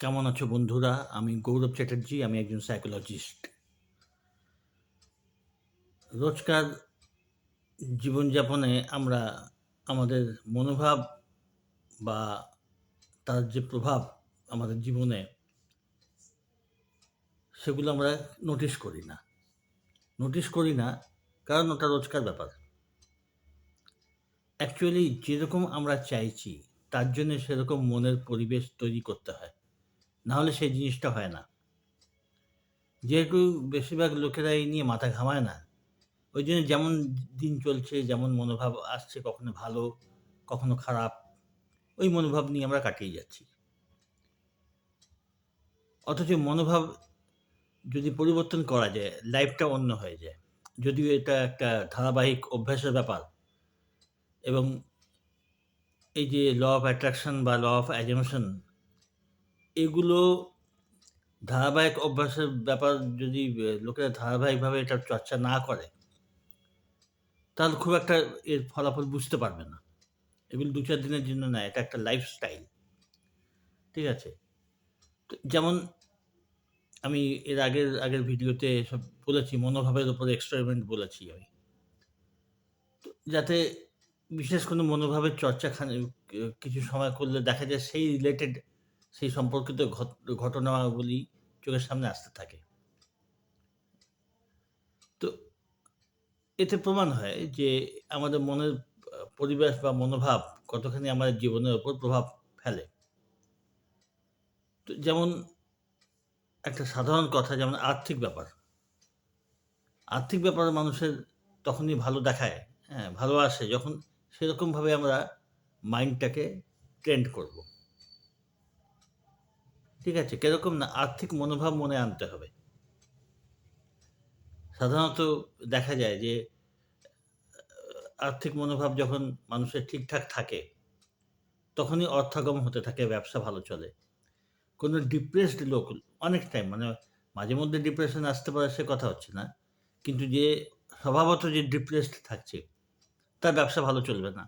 কেমন আছো বন্ধুরা? আমি গৌরব চ্যাটার্জি, আমি একজন সাইকোলজিস্ট রোজকার জীবনযাপনে আমরা আমাদের মনোভাব বা তার যে প্রভাব আমাদের জীবনে, সেগুলো আমরা নোটিশ করি না। নোটিশ করি না কারণ ওটা রোজকার ব্যাপার। অ্যাকচুয়ালি যেরকম আমরা চাইছি, তার জন্য সেরকম মনের পরিবেশ তৈরি করতে হয়। নাহলে সেই জিনিসটা হয় না। যেহেতু বেশিরভাগ লোকেরা এই নিয়ে মাথা ঘামায় না। ওই জন্য যেমন দিন চলছে, যেমন মনোভাব আসছে, কখনো ভালো, কখনো খারাপ, ওই মনোভাব নিয়ে আমরা কাটিয়ে যাচ্ছি। অথচ মনোভাব যদি পরিবর্তন করা যায় লাইফটা অন্য হয়ে যায়। যদিও এটা একটা ধারাবাহিক অভ্যাসের ব্যাপার এবং এই যে ল অফ অ্যাট্রাকশন বা ল অফ অ্যাজমশন এগুলো ধারাবাহিক অভ্যাসের ব্যাপার যদি লোকেরা ধারাবাহিকভাবে এটা চর্চা না করে, তাহলে খুব একটা এর ফলাফল বুঝতে পারবে না। এগুলো দু চার দিনের জন্য না, এটা একটা লাইফস্টাইল ঠিক আছে? যেমন আমি এর আগের আগের ভিডিওতে সব বলেছি, মনোভাবের উপর এক্সপেরিমেন্ট বলেছি আমি। যাতে বিশেষ কোনো মনোভাবের চর্চা কিছু সময় করলে দেখা যায় সেই রিলেটেড সেই সম্পর্কিত ঘট- ঘটনাগুলি চোখের সামনে আসতে থাকে। তো এতে প্রমাণ হয় যে আমাদের মনের পরিবেশ বা মনোভাব কতখানি আমাদের জীবনের উপর প্রভাব ফেলে। তো যেমন একটা সাধারণ কথা, যেমন আর্থিক ব্যাপার। আর্থিক ব্যাপারে মানুষের তখনই ভালো দেখায় হ্যাঁ ভালো আসে যখন সেরকমভাবে আমরা মাইন্ডটাকে ট্রেন্ড করব। ঠিক আছে, কীরকম না, আর্থিক মনোভাব মনে আনতে হবে। সাধারণত দেখা যায় যে, আর্থিক মনোভাব যখন মানুষের ঠিকঠাক থাকে, তখনই অর্থাগম হতে থাকে, ব্যবসা ভালো চলে। কোনো ডিপ্রেসড লোক, অনেক টাইম মানে মাঝে মধ্যে ডিপ্রেশন আসতে পারে সে কথা হচ্ছে না, কিন্তু যে স্বভাবত যে ডিপ্রেসড থাকছে, তার ব্যবসা ভালো চলবে না।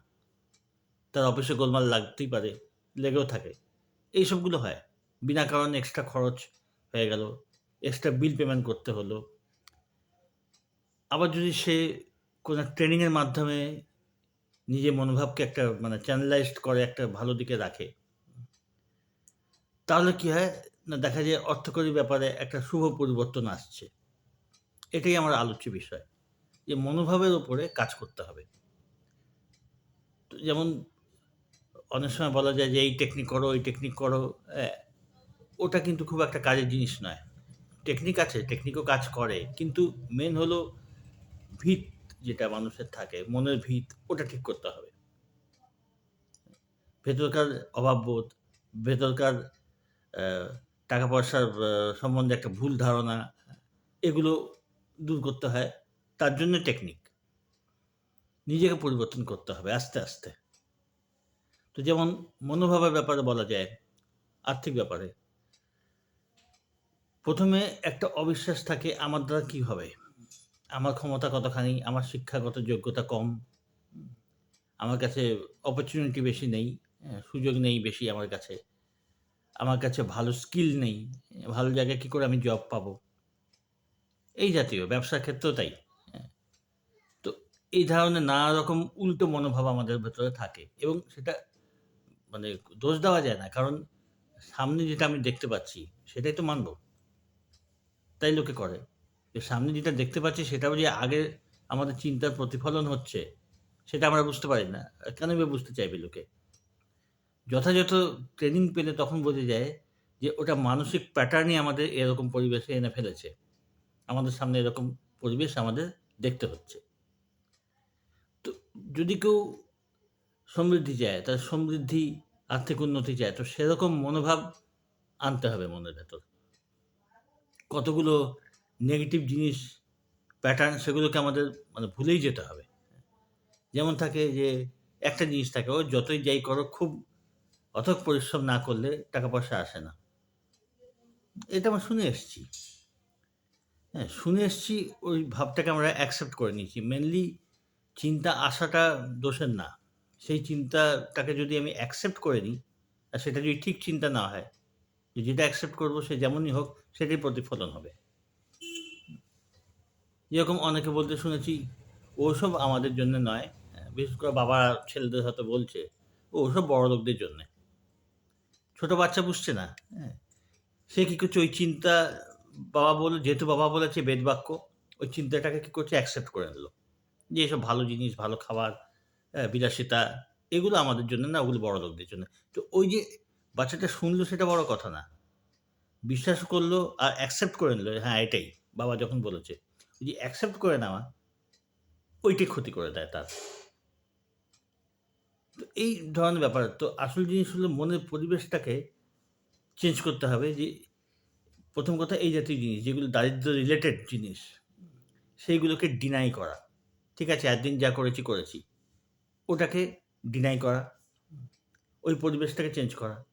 তার অফিসে গোলমাল লাগতেই পারে, লেগেও থাকে। এই সবগুলো হয়। বিনা কারণে এক্সট্রা খরচ হয়ে গেল এক্সট্রা বিল পেমেন্ট করতে হলো। আবার যদি সে কোনো ট্রেনিংয়ের মাধ্যমে নিজের মনোভাবকে একটা মানে চ্যানেলাইজড করে, একটা ভালো দিকে রাখে, তাহলে কি হয় না, দেখা যায় অর্থকরী ব্যাপারে একটা শুভ পরিবর্তন আসছে। এটাই আমার আলোচ্য বিষয়, যে মনোভাবের উপরে কাজ করতে হবে। যেমন অনেক সময় বলা যায় যে, এই টেকনিক করো এই টেকনিক করো। ওটা কিন্তু খুব একটা কাজের জিনিস নয়। টেকনিক আছে টেকনিকও কাজ করে, কিন্তু মেন হলো ভিত যেটা মানুষের থাকে, মনের ভিত, ওটা ঠিক করতে হবে। ভেতরকার অভাববোধ, ভেতরকার টাকা পয়সার সম্বন্ধে একটা ভুল ধারণা, এগুলো দূর করতে হয়। তার জন্য টেকনিক নিজেকে পরিবর্তন করতে হবে আস্তে আস্তে। তো যেমন মনোভাবের ব্যাপারে বলা যায়, আর্থিক ব্যাপারে। প্রথমে একটা অবিশ্বাস থাকে আমার দ্বারা কি হবে? আমার ক্ষমতা কতখানি? আমার শিক্ষাগত যোগ্যতা কম? আমার কাছে অপরচুনিটি বেশি নেই হ্যাঁ, সুযোগ নেই বেশি আমার কাছে। আমার কাছে ভালো স্কিল নেই ভালো জায়গায় কী করে আমি জব পাবো? এই জাতীয় ব্যবসার ক্ষেত্রেও তাই হ্যাঁ। তো এই ধরনের নানা রকম উল্টো মনোভাব আমাদের ভেতরে থাকে এবং সেটা মানে দোষ দেওয়া যায় না কারণ সামনে যেটা আমি দেখতে পাচ্ছি সেটাই তো মানব। তাই লোকে করে। যে সামনে যেটা দেখতে পাচ্ছি সেটাও যে আগে আমাদের চিন্তার প্রতিফলন হচ্ছে, সেটা আমরা বুঝতে পারি না। কেন বুঝতে চাইবে লোকে? যথাযথ ট্রেনিং পেলে তখন বোঝা যায় যে ওটা মানসিক প্যাটার্নই আমাদের এরকম পরিবেশে এনে ফেলেছে। আমাদের সামনে এরকম পরিবেশ আমাদের দেখতে হচ্ছে। তো যদি কেউ সমৃদ্ধি চায়, তার সমৃদ্ধি, আর্থিক উন্নতি চায়, তো সেরকম মনোভাব আনতে হবে মনের ভেতর। কতগুলো নেগেটিভ জিনিস প্যাটার্ন সেগুলোকে আমাদের মানে ভুলেই যেতে হবে। যেমন থাকে যে, একটা জিনিস থাকে, ও যতই যাই করো খুব অথক পরিশ্রম না করলে টাকা পয়সা আসে না। এটা আমরা শুনে এসছি। হ্যাঁ শুনে এসছি, ওই ভাবটাকে আমরা অ্যাকসেপ্ট করে নিয়েছি। মেনলি চিন্তা আসাটা দোষের না। সেই চিন্তাটাকে যদি আমি অ্যাকসেপ্ট করে নিই, আর সেটা যদি ঠিক চিন্তা না হয় যেটা অ্যাকসেপ্ট করব সে যেমনই হোক সেটাই প্রতিফলন হবে। যেরকম অনেকে বলতে শুনেছি ওসব আমাদের জন্য নয় বিশেষ করে বাবা ছেলেদের সাথে বলছে ওসব বড় লোকদের জন্যে। ছোট বাচ্চা বুঝছে না হ্যাঁ। সে কী করছে? ওই চিন্তা বাবা বলে যেহেতু বাবা বলেছে বেদবাক্য ওই চিন্তাটাকে কী করছে? অ্যাকসেপ্ট করে নিল। যে এসব ভালো জিনিস ভালো খাবার হ্যাঁ, বিলাসিতা এগুলো আমাদের জন্য না ওগুলো বড় লোকদের জন্য। তো ওই যে বাচ্চাটা শুনলো সেটা বড় কথা না। বিশ্বাস করল আর অ্যাকসেপ্ট করে নিল হ্যাঁ এটাই। বাবা যখন বলেছে, যে অ্যাকসেপ্ট করে নেওয়া, ওইটাই ক্ষতি করে দেয় তার। তো এই ধরনের ব্যাপার। তো আসল জিনিস হলো মনের পরিবেশটাকে চেঞ্জ করতে হবে যে, প্রথম কথা এই জাতীয় জিনিস, যেগুলো দারিদ্র রিলেটেড জিনিস, সেইগুলোকে ডিনাই করা। ঠিক আছে, একদিন যা করেছি করেছি। ওটাকে ডিনাই করা। ওই পরিবেশটাকে চেঞ্জ করা।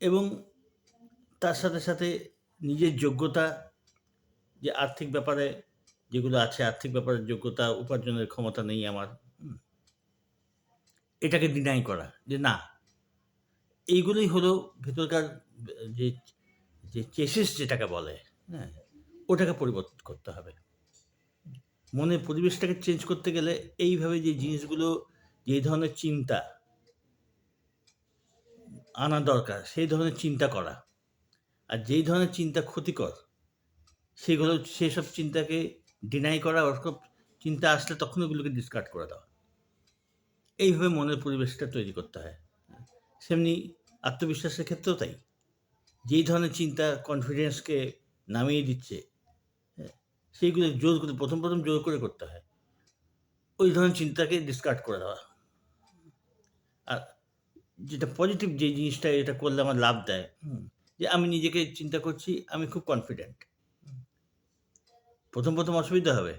এবং তার সাথে সাথে নিজের যোগ্যতা যে আর্থিক ব্যাপারে যেগুলো আছে, আর্থিক ব্যাপারে যোগ্যতা, উপার্জনের ক্ষমতা নেই আমার। এটাকে ডিনাই করা যে না, এইগুলোই হলো ভেতরকার যে যে চেসিস যেটাকে বলে হ্যাঁ ওটাকে পরিবর্তন করতে হবে। মনের পরিবেশটাকে চেঞ্জ করতে গেলে এইভাবে যে জিনিসগুলো যেই ধরনের চিন্তা আনা দরকার, সেই ধরনের চিন্তা করা আর যেই ধরনের চিন্তা ক্ষতিকর সেগুলো সেসব চিন্তাকে ডিনাই করা ওরকম চিন্তা আসলে তখন ওগুলোকে ডিসকার্ড করে দেওয়া। এইভাবে মনের পরিবেশটা তৈরি করতে হয়। সেমনি আত্মবিশ্বাসের ক্ষেত্রেও তাই। যেই ধরনের চিন্তা কনফিডেন্সকে নামিয়ে দিচ্ছে হ্যাঁ, সেইগুলো জোর করে প্রথম প্রথম জোর করে করতে হয়। ওই ধরনের চিন্তাকে ডিসকার্ড করে দেওয়া। আর যেটা পজিটিভ যে জিনিসটা এটা করলে আমার লাভ দেয়। যে আমি নিজেকে চিন্তা করছি, আমি খুব কনফিডেন্ট প্রথম প্রথম অসুবিধা হবে।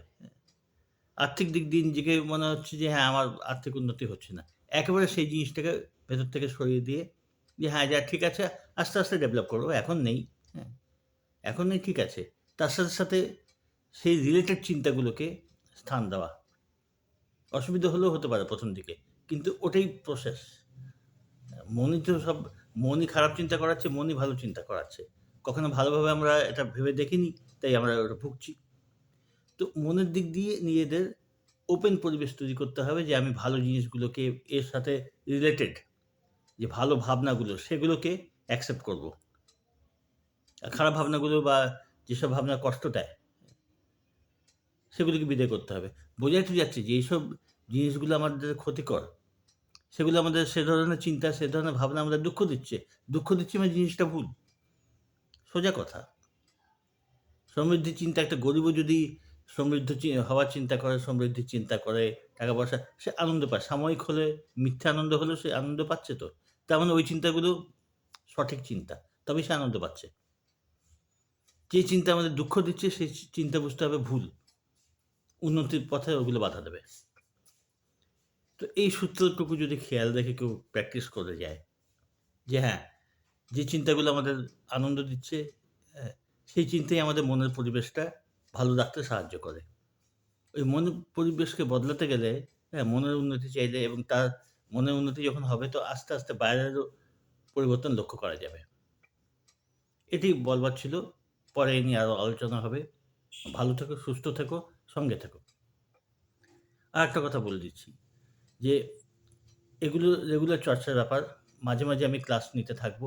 আর্থিক দিক দিয়ে নিজেকে মনে হচ্ছে যে হ্যাঁ আমার আর্থিক উন্নতি হচ্ছে না। একেবারে সেই জিনিসটাকে ভেতর থেকে সরিয়ে দিয়ে, যে হ্যাঁ যা ঠিক আছে, আস্তে আস্তে ডেভেলপ করব। এখন নেই হ্যাঁ। এখন নেই, ঠিক আছে। তার সাথে সাথে সেই রিলেটেড চিন্তাগুলোকে স্থান দেওয়া। অসুবিধা হলেও হতে পারে প্রথম দিকে, কিন্তু ওটাই প্রসেস মনই তো সব মনই খারাপ চিন্তা করাচ্ছে, মনই ভালো চিন্তা করাচ্ছে। কখনো ভালোভাবে আমরা এটা ভেবে দেখিনি, তাই আমরা ওটা ভুগছি। তো মনের দিক দিয়ে নিজেদের ওপেন পরিবেশ তৈরি করতে হবে যে, আমি ভালো জিনিসগুলোকে এর সাথে রিলেটেড যে ভালো ভাবনাগুলো, সেগুলোকে অ্যাকসেপ্ট করব। খারাপ ভাবনাগুলো বা যেসব ভাবনা কষ্ট দেয়, সেগুলোকে বিদায় করতে হবে। বোঝাই তো যাচ্ছে যে, এইসব জিনিসগুলো আমাদের ক্ষতিকর। সেগুলো আমাদের সে ধরনের চিন্তা, সে ধরনের ভাবনা আমাদের দুঃখ দিচ্ছে। দুঃখ দিচ্ছে মানে জিনিসটা ভুল। সোজা কথা। সমৃদ্ধি চিন্তা, একটা গরিবও যদি সমৃদ্ধ হওয়ার চিন্তা করে সমৃদ্ধির চিন্তা করে, টাকা পয়সা, সে আনন্দ পায়। সাময়িক হলে, মিথ্যা আনন্দ হলেও সে আনন্দ পাচ্ছে তো। তার মানে ওই চিন্তাগুলো সঠিক চিন্তা তবে সে আনন্দ পাচ্ছে। যে চিন্তা আমাদের দুঃখ দিচ্ছে, সেই চিন্তা বুঝতে হবে ভুল। উন্নতির পথে ওগুলো বাধা দেবে। তো এই সূত্রটুকু যদি খেয়াল রেখে কেউ প্র্যাকটিস করে যায়, যে হ্যাঁ যে চিন্তাগুলো আমাদের আনন্দ দিচ্ছে সেই চিন্তাই আমাদের মনের পরিবেশটা ভালো রাখতে সাহায্য করে। ওই মনের পরিবেশকে বদলাতে গেলে হ্যাঁ মনের উন্নতি চাইলে এবং তার মনের উন্নতি যখন হবে, তো আস্তে আস্তে বাইরেরও পরিবর্তন লক্ষ্য করা যাবে। এটি বলবার ছিল, পরে এ নিয়ে আরও আলোচনা হবে। ভালো থেকো, সুস্থ থেকো, সঙ্গে থেকো। আর একটা কথা বলে দিচ্ছি। যে এগুলো রেগুলার চর্চার ব্যাপার, মাঝে মাঝে আমি ক্লাস নিতে থাকব।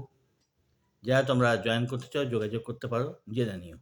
যারা তোমরা জয়েন করতে চাও, যোগাযোগ করতে পারো, জেনে নিও।